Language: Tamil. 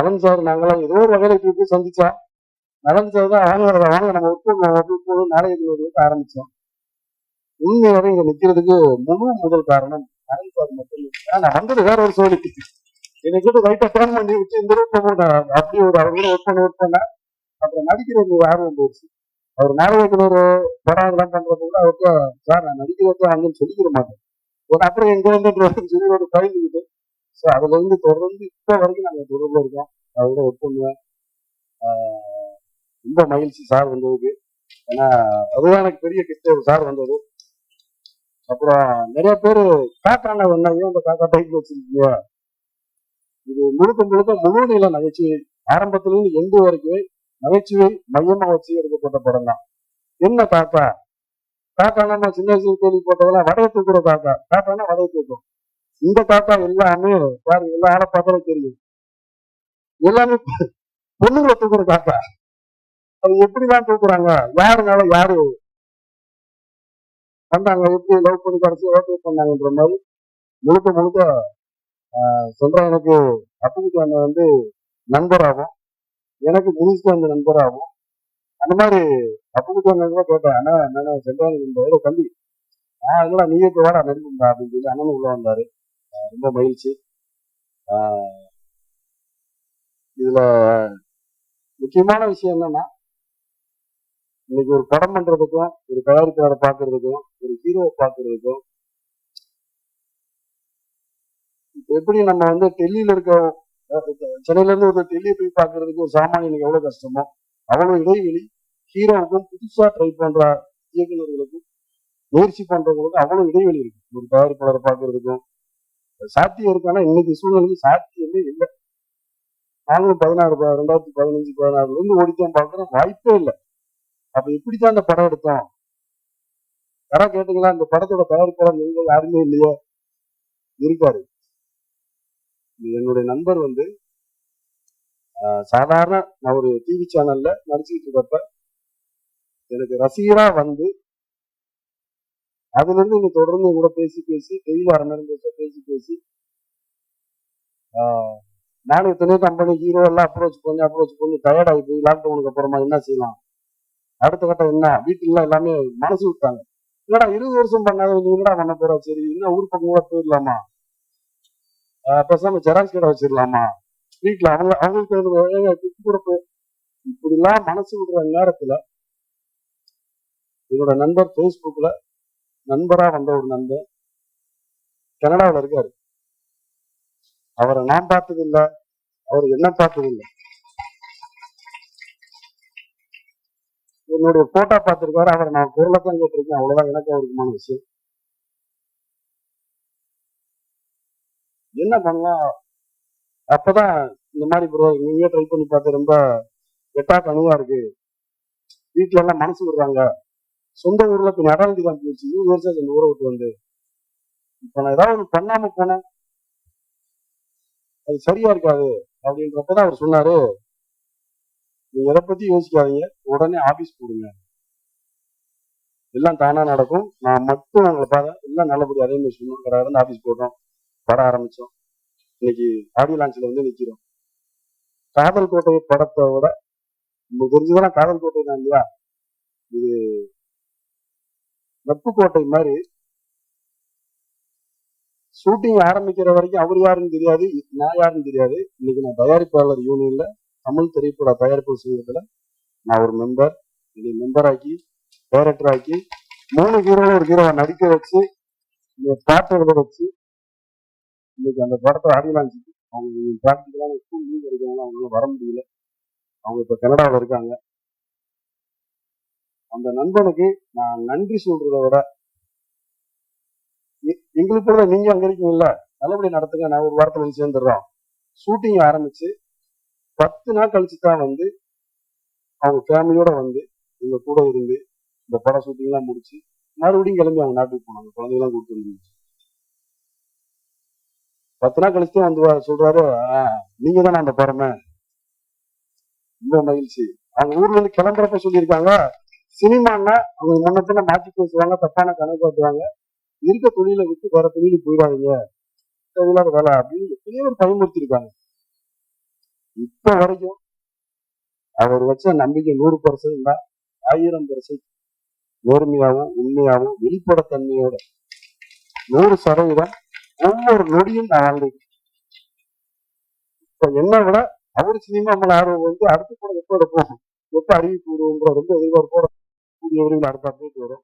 நலன் சார் நாங்களாம் ஏதோ ஒரு வகையில இப்படி சந்திச்சோம் நலன் சார் தான் வாங்க வாங்க நம்ம ஒர்க் நாளைக்கு ஆரம்பிச்சோம். உண்மையாவே இங்க நிக்கிறதுக்கு முழு முதல் காரணம் நலன் சார் மட்டும். ஆனா, நான் வந்தது வேற ஒரு சோழிக்கு என்னை கிட்ட ரைட்டா ஃபோன் பண்ணி வச்சு இந்த ரூட் போட்டேன் அப்படி ஒரு அவர் கூட ஒர்க் பண்ண ஒர்க் பண்ண அப்புறம் நடிக்கிறது ஒரு ஆர்வம் போயிடுச்சு. அவர் நாடகத்தில் ஒரு படம் இதெல்லாம் பண்றது கூட அவருக்கு சார் நான் நடிக்கிறத அங்கன்னு சொல்லிக்கிற மாட்டேன். ஒரு அப்புறம் எங்க வந்து சொல்லி ஒரு பயிர்ந்துக்கிட்டு ஸோ அதுல இருந்து தொடர்ந்து இப்போ வரைக்கும் நாங்கள் தொடர்பில் இருக்கோம். அவரோட ஒர்க் ஆஹ் ரொம்ப மகிழ்ச்சி சார் வந்ததுக்கு. ஏன்னா அதுதான் எனக்கு பெரிய கிறிஸ்தவர் சார் வந்தது. அப்புறம் நிறைய பேர் காக்கான வந்தாங்க. அந்த காக்கா டைப் வச்சிருக்கீங்க. இது முழுக்க முழுக்க முழு நில நகைச்சுவை. ஆரம்பத்துல இருந்து எண்டு வரைக்குமே நகைச்சுவை மையமா வச்சு எடுக்கப்பட்ட படம் தான். என்ன காக்கா காக்கானா நம்ம சின்ன வயசுல கேள்விப்பட்டதெல்லாம் வடையை தூக்குற காக்கா காக்கானா வடையை தூக்கும். இந்த தாத்தா எல்லாமே பாருங்க எல்லாரும் ஆளை பார்த்தாலும் தெரியும். எல்லாமே பொண்ணுங்களை தூக்குற தாத்தா. அது எப்படிதான் தூக்குறாங்க? யாருனால யாரு? பண்ணாங்க எப்படி லவ் பண்ணி கடைசி ஓகே பண்ணாங்கன்ற மாதிரி முழுக்க முழுக்க சொல்ற எனக்கு அப்துல் அண்ணன் வந்து நண்பராகும் எனக்கு முனிஸ்க்கு வந்து நண்பராகும் அந்த மாதிரி அப்துல் அண்ணன் கூட கேட்டேன். ஆனா என்ன சென்றாங்க ஒரு தம்பி. ஆஹ் இதெல்லாம் நீயே இப்ப வாடா நடிக்கும்பா அப்படின்னு சொல்லி அண்ணன் உள்ள வந்தாரு. ரொம்ப மகிழ்ச்சி. இதுல முக்கியமான விஷயம் என்னன்னா இன்னைக்கு ஒரு படம் பண்றதுக்கும் ஒரு தயாரிப்பாளரை பாக்குறதுக்கும் ஒரு ஹீரோவை பாக்குறதுக்கும் எப்படி நம்ம வந்து டெல்லியில இருக்க சென்னையில இருந்து ஒரு டெல்லியை போய் பாக்குறதுக்கு ஒரு சாமானியனுக்கு எவ்வளவு கஷ்டமோ அவ்வளவு இடைவெளி ஹீரோவுக்கும் புதுசா ட்ரை பண்ற இயக்குநர்களுக்கும் முயற்சி பண்றவங்களுக்கும் அவ்வளவு இடைவெளி இருக்கு. ஒரு தயாரிப்பாளரை பார்க்கறதுக்கும் சாத்தியம் இருக்கானா? இன்னைக்கு சூழ்நிலைக்கு சாத்தியமே இல்லை. நாங்களும் பதினாறு ப- ரெண்டாயிரத்தி பதினஞ்சு பதினாறுல இருந்து ஓடித்தான் பார்க்கறோம் வாய்ப்பே இல்லை. அப்ப இப்படித்தான் அந்த படம் எடுத்தோம்? யாரா கேட்டீங்களா? அந்த படத்தோட தயாரிப்பாளர் நீங்கள் யாருமே இல்லையோ? இருக்காரு. என்னுடைய நண்பர் வந்து ஆஹ், சாதாரண நான் ஒரு டிவி சேனல்ல நடிச்சுக்கிட்டு இருக்கப்ப எனக்கு ரசிகரா வந்து அதுல இருந்து நீங்க தொடர்ந்து கூட பேசி பேசி தெளிவா அரங்கேறும் பேச பேசி பேசி ஆஹ், நானும் எத்தனையோ கம்பெனி ஹீரோ எல்லாம் அப்ரோச் பண்ணி அப்ரோச் பண்ணி டயர்ட் ஆகி போய் லாக்டவுனுக்கு அப்புறமா என்ன செய்யலாம்? அடுத்த கட்டம் என்ன? வீட்டுல எல்லாமே மனசு விட்டாங்க. என்னடா இருபது வருஷம் பண்ணாத நீ என்னடா பண்ண போற? சரி இன்னும் ஊர் பக்கம் கூட போயிடலாமா? ஆஹ் பேசாம ஜெராக்ஸ் கடை வச்சிடலாமா? வீட்டுல அவங்க அவங்களுக்கு ஒரு ஏங்க இப்படிலாம் மனசு விடுற நேரத்துல என்னோட நண்பர் Facebookல நண்பரா வந்த ஒரு நண்பர் கனடாவில் இருக்காரு. அவரை நான் பார்த்தது இல்ல அவர் என்ன பார்த்தது இல்ல என்னுடைய போட்டோ பார்த்திருக்காரு. அவரை நான் குரலை தான் கேட்டிருக்கேன். அவ்வளவுதான். எனக்கு அவருக்குமான விஷயம். என்ன பண்ணலாம்? அப்பதான் இந்த மாதிரி ப்ரோ நீங்க ட்ரை பண்ணி பார்த்து ரொம்ப எட்டா கனிவா இருக்கு. வீட்டுல எல்லாம் மனசு விடுறாங்க. சொந்த ஊர்ல இப்ப நடந்து காமிச்சு வச்சு இருபது வருஷம் அந்த ஊரை விட்டு வந்து. இப்ப நான் ஏதாவது ஒண்ணு பண்ணாம போனேன் அது சரியா இருக்காது அப்படின்றப்பதான் அவர் சொன்னாரு. நீங்க எதை பத்தி யோசிக்காதீங்க. உடனே ஆபீஸ் போடுங்க. எல்லாம் தானா நடக்கும். நான் மட்டும் உங்களை பார்த்தா எல்லாம் நல்லபடியா அதே மாதிரி சொன்னோம் இருந்து ஆபீஸ் போடுறோம். பட ஆரம்பிச்சோம். இன்னைக்கு ஆடியோ லான்ச்ல வந்து நிக்கிறோம். காதல் கோட்டை படத்தை விட உங்களுக்கு தெரிஞ்சதெல்லாம் காதல் கோட்டை தான் இல்லையா? இது நட்பு கோட்டை மாதிரி ஷூட்டிங் ஆரம்பிக்கிற வரைக்கும் அவர் யாருன்னு தெரியாது நான் யாருன்னு தெரியாது. இன்னைக்கு நான் தயாரிப்பாளர் யூனியன்ல தமிழ் திரைப்பட தயாரிப்பு சங்கத்துல நான் ஒரு மெம்பர் என்னை மெம்பர் ஆக்கி டைரக்டர் ஆக்கி மூணு ஹீரோவில் ஒரு ஹீரோவை நடிக்க வச்சு இந்த பாட்டை விட வச்சு இன்னைக்கு அந்த படத்தை ஆடிலாம் அவங்க ப்ராக்டிக்கலான ஸ்கூல் லீவ் கிடைக்கிறாங்க அவங்களால வர முடியல. அவங்க இப்போ கனடாவில் இருக்காங்க. அந்த நண்பனுக்கு நான் நன்றி சொல்றத விட எ- எங்களுக்கு கூட நீங்க அங்க இருக்கீங்கல்ல நல்லபடியா நடத்துங்க நான் ஒரு வாரத்துல வந்து சேர்ந்துடுறோம். ஷூட்டிங் ஆரம்பிச்சு பத்து நாள் கழிச்சு தான் வந்து அவங்க ஃபேமிலியோட வந்து எங்க கூட இருந்து இந்த பட ஷூட்டிங் எல்லாம் முடிச்சு மறுபடியும் கிளம்பி அவங்க நாட்டுக்கு போனாங்க. குழந்தைங்களாம் கூப்பிட்டு வந்து பத்து நாள் கழிச்சு தான் வந்து வா- சொல்றாரு "ஆஹ், நீங்க தானே அந்த படமே? ரொம்ப மகிழ்ச்சி. அவங்க ஊர்ல இருந்து கிளம்புறப்ப சொல்லியிருக்காங்க சினிமான்னா அவங்க முன்ன பின்ன மாத்தி பேசுவாங்க தப்பான கணக்கு காட்டுவாங்க இருக்க தொழிலை விட்டு வேற தொழிலுக்கு போயிடாதீங்க. தொழிலாத வேலை அப்படின்னு எத்தனையோ ஒரு பயன்படுத்தியிருக்காங்க இப்ப வரைக்கும் அவர் வச்ச நம்பிக்கை நூறு பர்சன்ட் தான் ஆயிரம் பர்சன்ட் நேர்மையாகவும் உண்மையாகவும் வெளிப்படத்தன்மையோட. நூறு சதவீதம் ஒவ்வொரு நொடியும் நான் வாழ்ந்துருக்கேன் இப்ப என்ன விட அவர் சினிமா மேல ஆர்வம் வந்து அடுத்த கூட எப்போ போகும். எப்போ அறிவிப்பு விடுவோங்கிற ரொம்ப எதிர்பார்ப்போட bu devrimlerden ne diyorum?